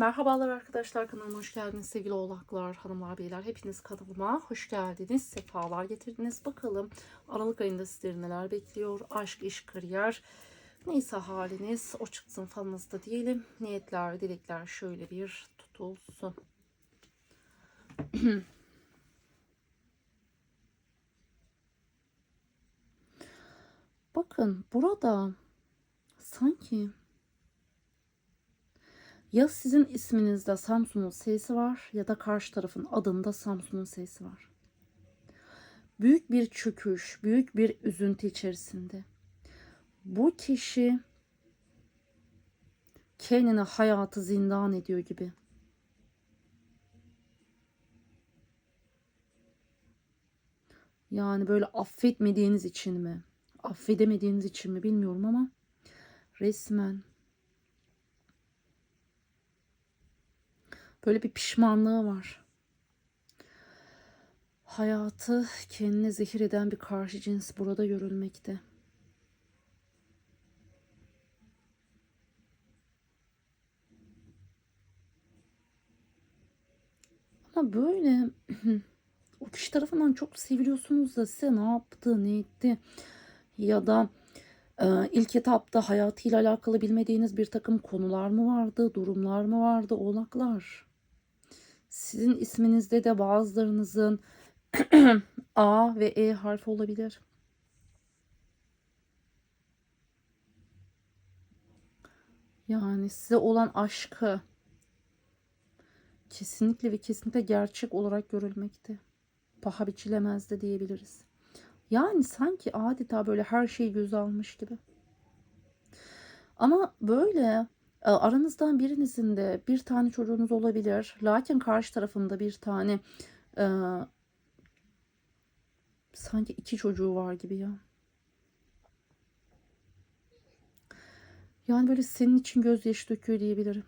Merhabalar arkadaşlar kanalıma hoş geldiniz sevgili oğlaklar, hanımlar, beyler. Hepiniz kanalıma hoş geldiniz, sefalar getirdiniz. Bakalım Aralık ayında sizleri neler bekliyor? Aşk, iş, kariyer, neyse haliniz o çıksın falınızda diyelim. Niyetler, dilekler şöyle bir tutulsun. Bakın burada sanki ya sizin isminizde Samsun'un sesi var ya da karşı tarafın adında Samsun'un sesi var. Büyük bir çöküş, büyük bir üzüntü içerisinde. Bu kişi kendine hayatı zindan ediyor gibi. Yani böyle affetmediğiniz için mi? Affedemediğiniz için mi bilmiyorum ama resmen Böyle bir pişmanlığı var. Hayatı kendine zehir eden bir karşı cins burada görülmekte. Ama böyle o kişi tarafından çok seviliyorsunuz da size ne yaptı, ne etti ya da e, ilk etapta hayatıyla alakalı bilmediğiniz bir takım konular mı vardı, durumlar mı vardı, oğlaklar? Sizin isminizde de bazılarınızın A ve E harfi olabilir. Yani size olan aşkı kesinlikle ve kesinlikle gerçek olarak görülmekte. Paha biçilemez de diyebiliriz. Yani sanki adeta böyle her şeyi göz almış gibi. Ama böyle aranızdan birinizin de bir tane çocuğunuz olabilir. Lakin karşı tarafında bir tane e, sanki iki çocuğu var gibi ya. Yani böyle senin için gözyaşı döküyor diyebilirim.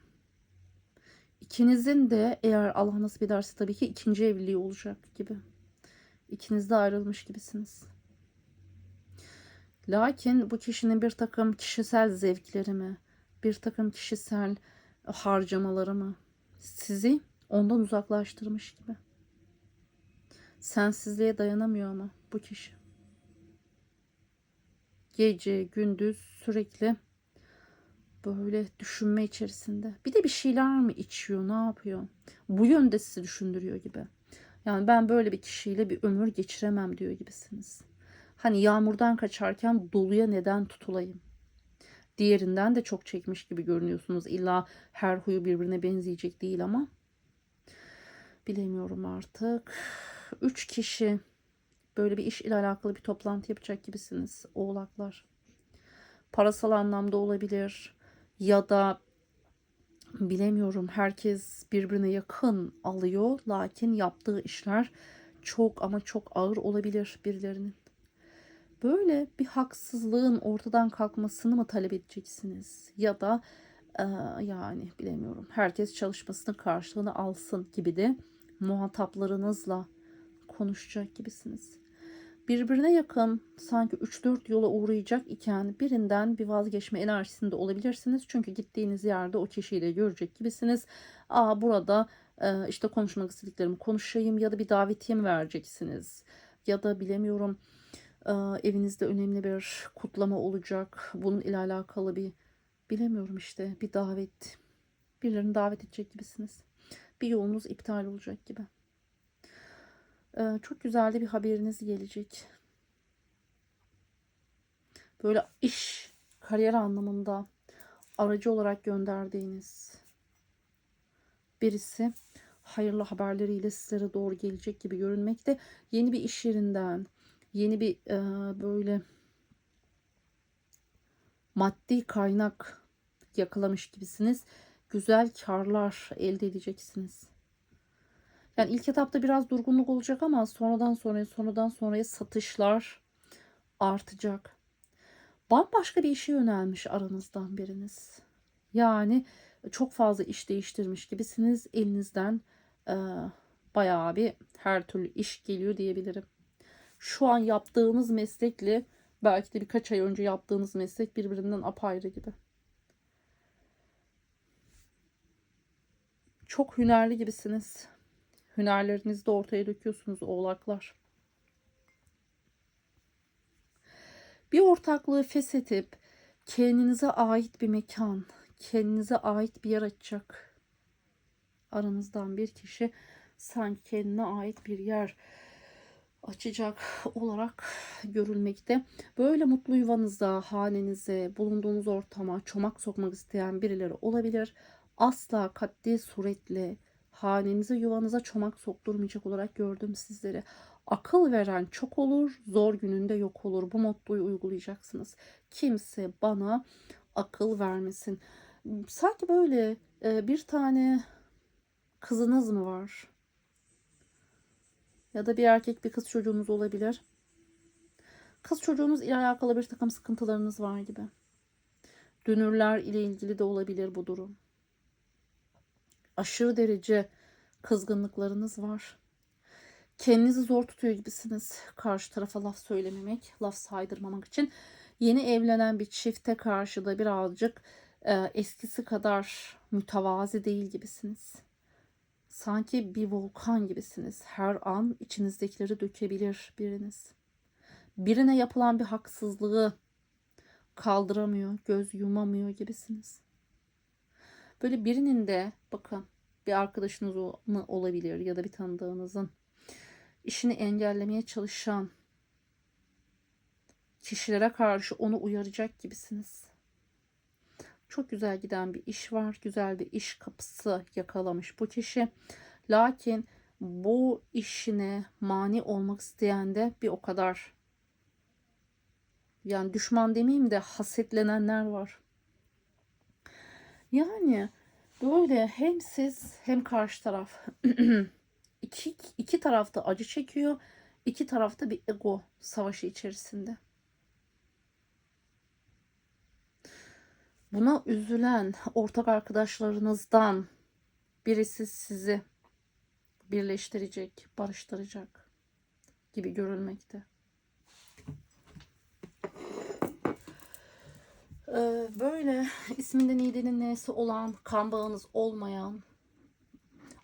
İkinizin de eğer Allah nasip ederse tabii ki ikinci evliliği olacak gibi. İkiniz de ayrılmış gibisiniz. Lakin bu kişinin bir takım kişisel zevkleri mi, bir takım kişisel harcamaları mı sizi ondan uzaklaştırmış gibi. Sensizliğe dayanamıyor ama bu kişi. Gece, gündüz sürekli böyle düşünme içerisinde. Bir de bir şeyler mi içiyor, ne yapıyor? Bu yönde sizi düşündürüyor gibi. Yani ben böyle bir kişiyle bir ömür geçiremem diyor gibisiniz. Hani yağmurdan kaçarken doluya neden tutulayım? Diğerinden de çok çekmiş gibi görünüyorsunuz. İlla her huyu birbirine benzeyecek değil ama bilemiyorum artık. Üç kişi böyle bir iş ile alakalı bir toplantı yapacak gibisiniz oğlaklar. Parasal anlamda olabilir ya da bilemiyorum herkes birbirine yakın alıyor lakin yaptığı işler çok ama çok ağır olabilir birilerinin. Böyle bir haksızlığın ortadan kalkmasını mı talep edeceksiniz ya da e, yani bilemiyorum herkes çalışmasının karşılığını alsın gibi de muhataplarınızla konuşacak gibisiniz birbirine yakın sanki 3-4 yola uğrayacak iken birinden bir vazgeçme enerjisinde olabilirsiniz. Çünkü gittiğiniz yerde o kişiyi de görecek gibisiniz. Aa burada e, işte konuşmak istediklerimi konuşayım ya da bir davetiye mi vereceksiniz? Ya da bilemiyorum evinizde önemli bir kutlama olacak. Bunun ile alakalı bir bilemiyorum işte bir davet. Birilerini davet edecek gibisiniz. Bir yolunuz iptal olacak gibi. Ee, çok güzel de bir haberiniz gelecek. Böyle iş, kariyer anlamında aracı olarak gönderdiğiniz birisi hayırlı haberleriyle sizlere doğru gelecek gibi görünmekte. Yeni bir iş yerinden, yeni bir e, böyle maddi kaynak yakalamış gibisiniz. Güzel karlar elde edeceksiniz. Yani ilk etapta biraz durgunluk olacak ama sonradan sonraya sonradan sonraya satışlar artacak. Bambaşka bir işe yönelmiş aranızdan biriniz. Yani çok fazla iş değiştirmiş gibisiniz. Elinizden e, bayağı bir her türlü iş geliyor diyebilirim. Şu an yaptığınız meslekle belki de birkaç ay önce yaptığınız meslek birbirinden apayrı gibi. Çok hünerli gibisiniz. Hünerlerinizi de ortaya döküyorsunuz oğlaklar. Bir ortaklığı feshedip kendinize ait bir mekan, kendinize ait bir yer açacak. Aranızdan bir kişi sanki kendine ait bir yer açacak olarak görülmekte. Böyle mutlu yuvanıza, hanenize, bulunduğunuz ortama çomak sokmak isteyen birileri olabilir. Asla katli suretle hanenize, yuvanıza çomak sokturmayacak olarak gördüm sizleri. Akıl veren çok olur, zor gününde yok olur. Bu mottoyu uygulayacaksınız. Kimse bana akıl vermesin. Sanki böyle e, bir tane kızınız mı var? Ya da bir erkek bir kız çocuğunuz olabilir. Kız çocuğunuz ile alakalı bir takım sıkıntılarınız var gibi. Dünürler ile ilgili de olabilir bu durum. Aşırı derece kızgınlıklarınız var. Kendinizi zor tutuyor gibisiniz. Karşı tarafa laf söylememek, laf saydırmamak için. Yeni evlenen bir çifte karşı da birazcık e, eskisi kadar mütevazi değil gibisiniz. Sanki bir volkan gibisiniz. Her an içinizdekileri dökebilir biriniz. Birine yapılan bir haksızlığı kaldıramıyor, göz yumamıyor gibisiniz. Böyle birinin de bakın bir arkadaşınız mı olabilir ya da bir tanıdığınızın işini engellemeye çalışan kişilere karşı onu uyaracak gibisiniz. Çok güzel giden bir iş var. Güzel bir iş kapısı yakalamış bu kişi. Lakin bu işine mani olmak isteyen de bir o kadar yani düşman demeyeyim de hasetlenenler var. Yani böyle hem siz hem karşı taraf iki, iki tarafta acı çekiyor. iki tarafta bir ego savaşı içerisinde. Buna üzülen ortak arkadaşlarınızdan birisi sizi birleştirecek, barıştıracak gibi görülmekte. Ee, böyle isminde Nide'nin nesi olan, kan bağınız olmayan,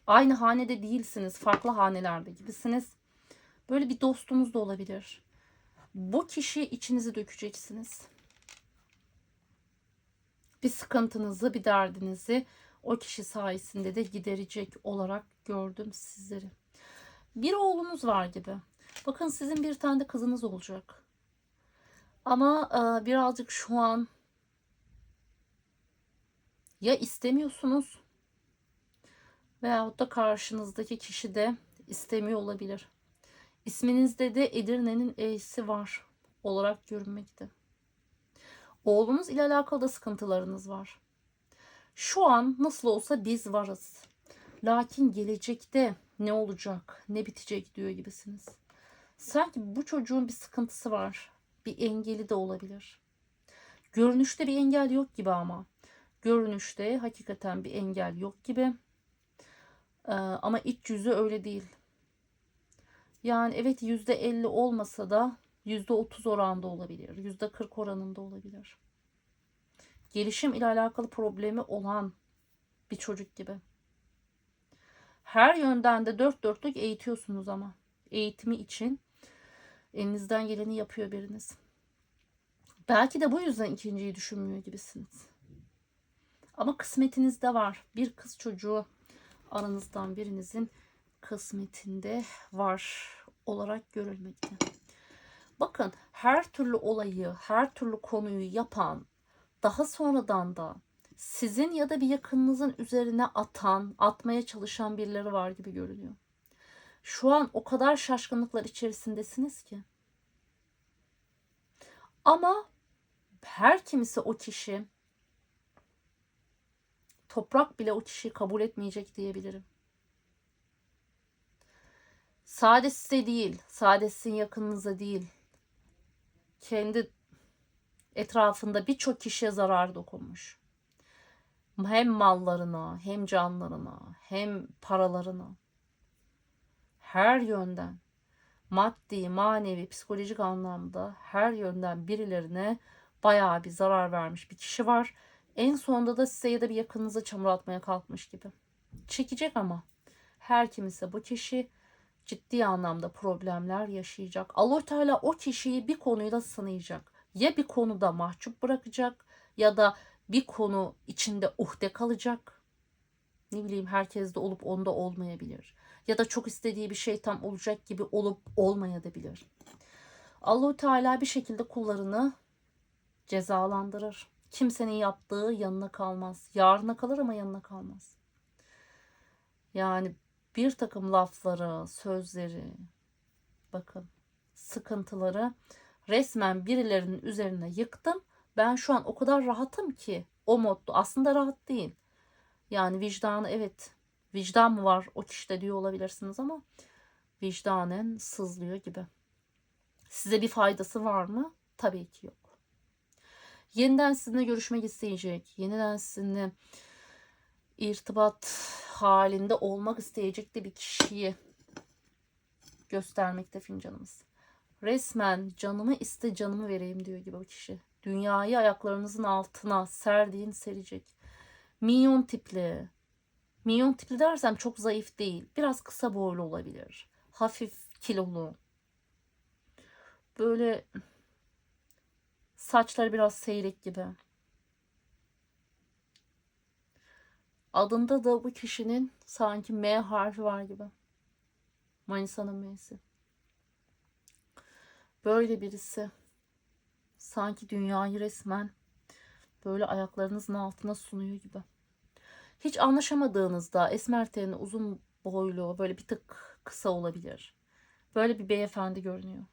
aynı hanede değilsiniz, farklı hanelerde gibisiniz. Böyle bir dostunuz da olabilir. Bu kişi içinizi dökeceksiniz bir sıkıntınızı, bir derdinizi o kişi sayesinde de giderecek olarak gördüm sizleri. Bir oğlunuz var gibi. Bakın sizin bir tane de kızınız olacak. Ama e, birazcık şu an ya istemiyorsunuz veyahut da karşınızdaki kişi de istemiyor olabilir. İsminizde de Edirne'nin E'si var olarak görünmekte. Oğlunuz ile alakalı da sıkıntılarınız var. Şu an nasıl olsa biz varız. Lakin gelecekte ne olacak, ne bitecek diyor gibisiniz. Sanki bu çocuğun bir sıkıntısı var. Bir engeli de olabilir. Görünüşte bir engel yok gibi ama. Görünüşte hakikaten bir engel yok gibi. Ee, ama iç yüzü öyle değil. Yani evet %50 olmasa da %30 oranda olabilir. %40 oranında olabilir. Gelişim ile alakalı problemi olan bir çocuk gibi. Her yönden de dört dörtlük eğitiyorsunuz ama. Eğitimi için elinizden geleni yapıyor biriniz. Belki de bu yüzden ikinciyi düşünmüyor gibisiniz. Ama kısmetinizde var. Bir kız çocuğu aranızdan birinizin kısmetinde var olarak görülmekte. Bakın her türlü olayı, her türlü konuyu yapan, daha sonradan da sizin ya da bir yakınınızın üzerine atan, atmaya çalışan birileri var gibi görünüyor. Şu an o kadar şaşkınlıklar içerisindesiniz ki. Ama her kimse o kişi toprak bile o kişiyi kabul etmeyecek diyebilirim. Sadece size değil, sadece sizin yakınınıza değil, kendi etrafında birçok kişiye zarar dokunmuş. Hem mallarına, hem canlarına, hem paralarına. Her yönden maddi, manevi, psikolojik anlamda her yönden birilerine bayağı bir zarar vermiş bir kişi var. En sonunda da size ya da bir yakınınıza çamur atmaya kalkmış gibi. Çekecek ama her kimse bu kişi ciddi anlamda problemler yaşayacak. Allah Teala o kişiyi bir konuyla sınayacak. Ya bir konuda mahcup bırakacak ya da bir konu içinde uhde kalacak. Ne bileyim herkes de olup onda olmayabilir. Ya da çok istediği bir şey tam olacak gibi olup olmayabilir. Allahu Teala bir şekilde kullarını cezalandırır. Kimsenin yaptığı yanına kalmaz. Yarına kalır ama yanına kalmaz. Yani bir takım lafları, sözleri, bakın sıkıntıları resmen birilerinin üzerine yıktım. Ben şu an o kadar rahatım ki o modda aslında rahat değil. Yani vicdanı evet vicdan mı var o kişide diyor olabilirsiniz ama vicdanen sızlıyor gibi. Size bir faydası var mı? Tabii ki yok. Yeniden sizinle görüşmek isteyecek, yeniden sizinle irtibat halinde olmak isteyecek de bir kişiyi göstermekte fincanımız. Resmen canımı iste canımı vereyim diyor gibi o kişi. Dünyayı ayaklarınızın altına serdiğin serecek. Minyon tipli. Minyon tipli dersem çok zayıf değil. Biraz kısa boylu olabilir. Hafif kilolu. Böyle saçları biraz seyrek gibi. Adında da bu kişinin sanki M harfi var gibi. Manisa'nın M'si. Böyle birisi sanki dünyayı resmen böyle ayaklarınızın altına sunuyor gibi. Hiç anlaşamadığınızda esmer tenli, uzun boylu, böyle bir tık kısa olabilir. Böyle bir beyefendi görünüyor.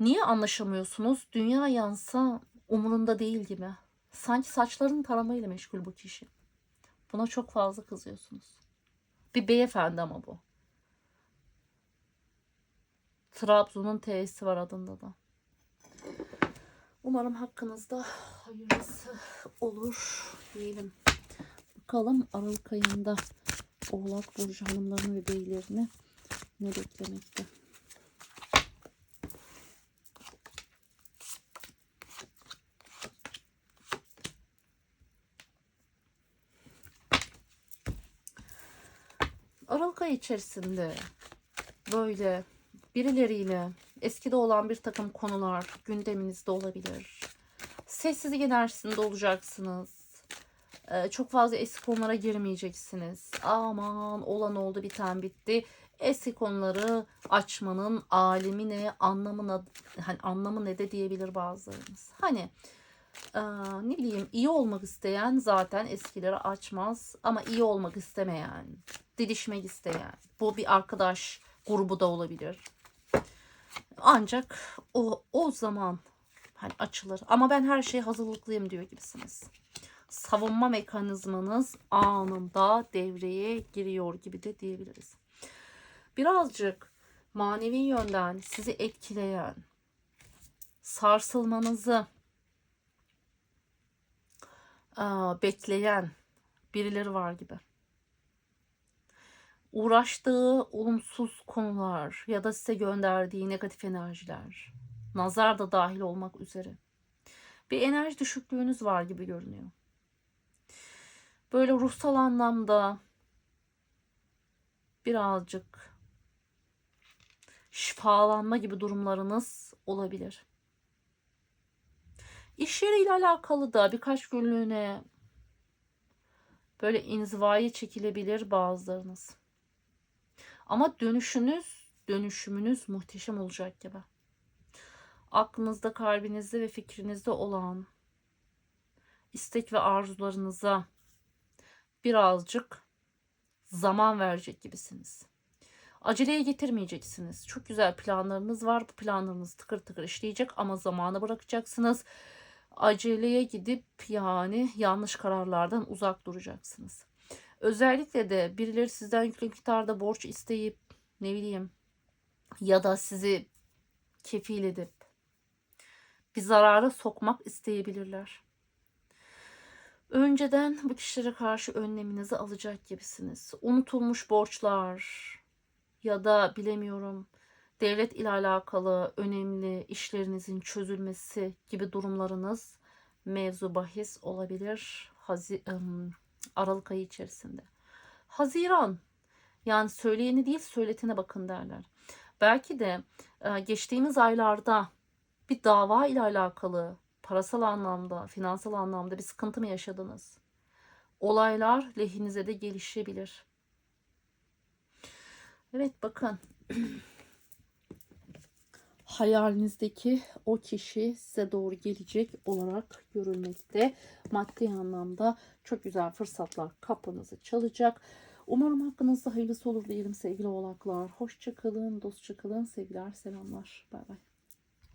Niye anlaşamıyorsunuz? Dünya yansa umurunda değil gibi. Sanki saçlarını taramayla meşgul bu kişi. Buna çok fazla kızıyorsunuz. Bir beyefendi ama bu. Trabzon'un T'si var adında da. Umarım hakkınızda hayırlısı olur diyelim. Bakalım Aralık ayında Oğlak Burcu hanımlarını ve beylerini ne beklemekte. Aralık ayı içerisinde böyle birileriyle eskide olan bir takım konular gündeminizde olabilir. Sessizlik enerjisinde olacaksınız. Ee, çok fazla eski konulara girmeyeceksiniz. Aman olan oldu biten bitti. Eski konuları açmanın alemi ne, anlamına, hani anlamı ne de diyebilir bazılarımız. Hani ne bileyim iyi olmak isteyen zaten eskileri açmaz ama iyi olmak istemeyen, didişmek isteyen, bu bir arkadaş grubu da olabilir. Ancak o o zaman hani açılır. Ama ben her şeye hazırlıklıyım diyor gibisiniz. Savunma mekanizmanız anında devreye giriyor gibi de diyebiliriz. Birazcık manevi yönden sizi etkileyen, sarsılmanızı aa, bekleyen birileri var gibi. Uğraştığı olumsuz konular ya da size gönderdiği negatif enerjiler, nazar da dahil olmak üzere. Bir enerji düşüklüğünüz var gibi görünüyor. Böyle ruhsal anlamda birazcık şifalanma gibi durumlarınız olabilir. İş yeriyle alakalı da birkaç günlüğüne böyle inzivaya çekilebilir bazılarınız. Ama dönüşünüz, dönüşümünüz muhteşem olacak gibi. Aklınızda, kalbinizde ve fikrinizde olan istek ve arzularınıza birazcık zaman verecek gibisiniz. Aceleye getirmeyeceksiniz. Çok güzel planlarınız var. Bu planlarınız tıkır tıkır işleyecek ama zamanı bırakacaksınız aceleye gidip yani yanlış kararlardan uzak duracaksınız. Özellikle de birileri sizden yüklü miktarda borç isteyip ne bileyim ya da sizi kefil edip bir zarara sokmak isteyebilirler. Önceden bu kişilere karşı önleminizi alacak gibisiniz. Unutulmuş borçlar ya da bilemiyorum devlet ile alakalı önemli işlerinizin çözülmesi gibi durumlarınız mevzu bahis olabilir Hazi Aralık ayı içerisinde. Haziran. Yani söyleyeni değil söyletene bakın derler. Belki de e, geçtiğimiz aylarda bir dava ile alakalı parasal anlamda, finansal anlamda bir sıkıntı mı yaşadınız? Olaylar lehinize de gelişebilir. Evet bakın. Hayalinizdeki o kişi size doğru gelecek olarak görülmekte. Maddi anlamda çok güzel fırsatlar kapınızı çalacak. Umarım hakkınızda hayırlısı olur diyelim sevgili oğlaklar. Hoşçakalın, dostça kalın. Sevgiler, selamlar. Bay bay.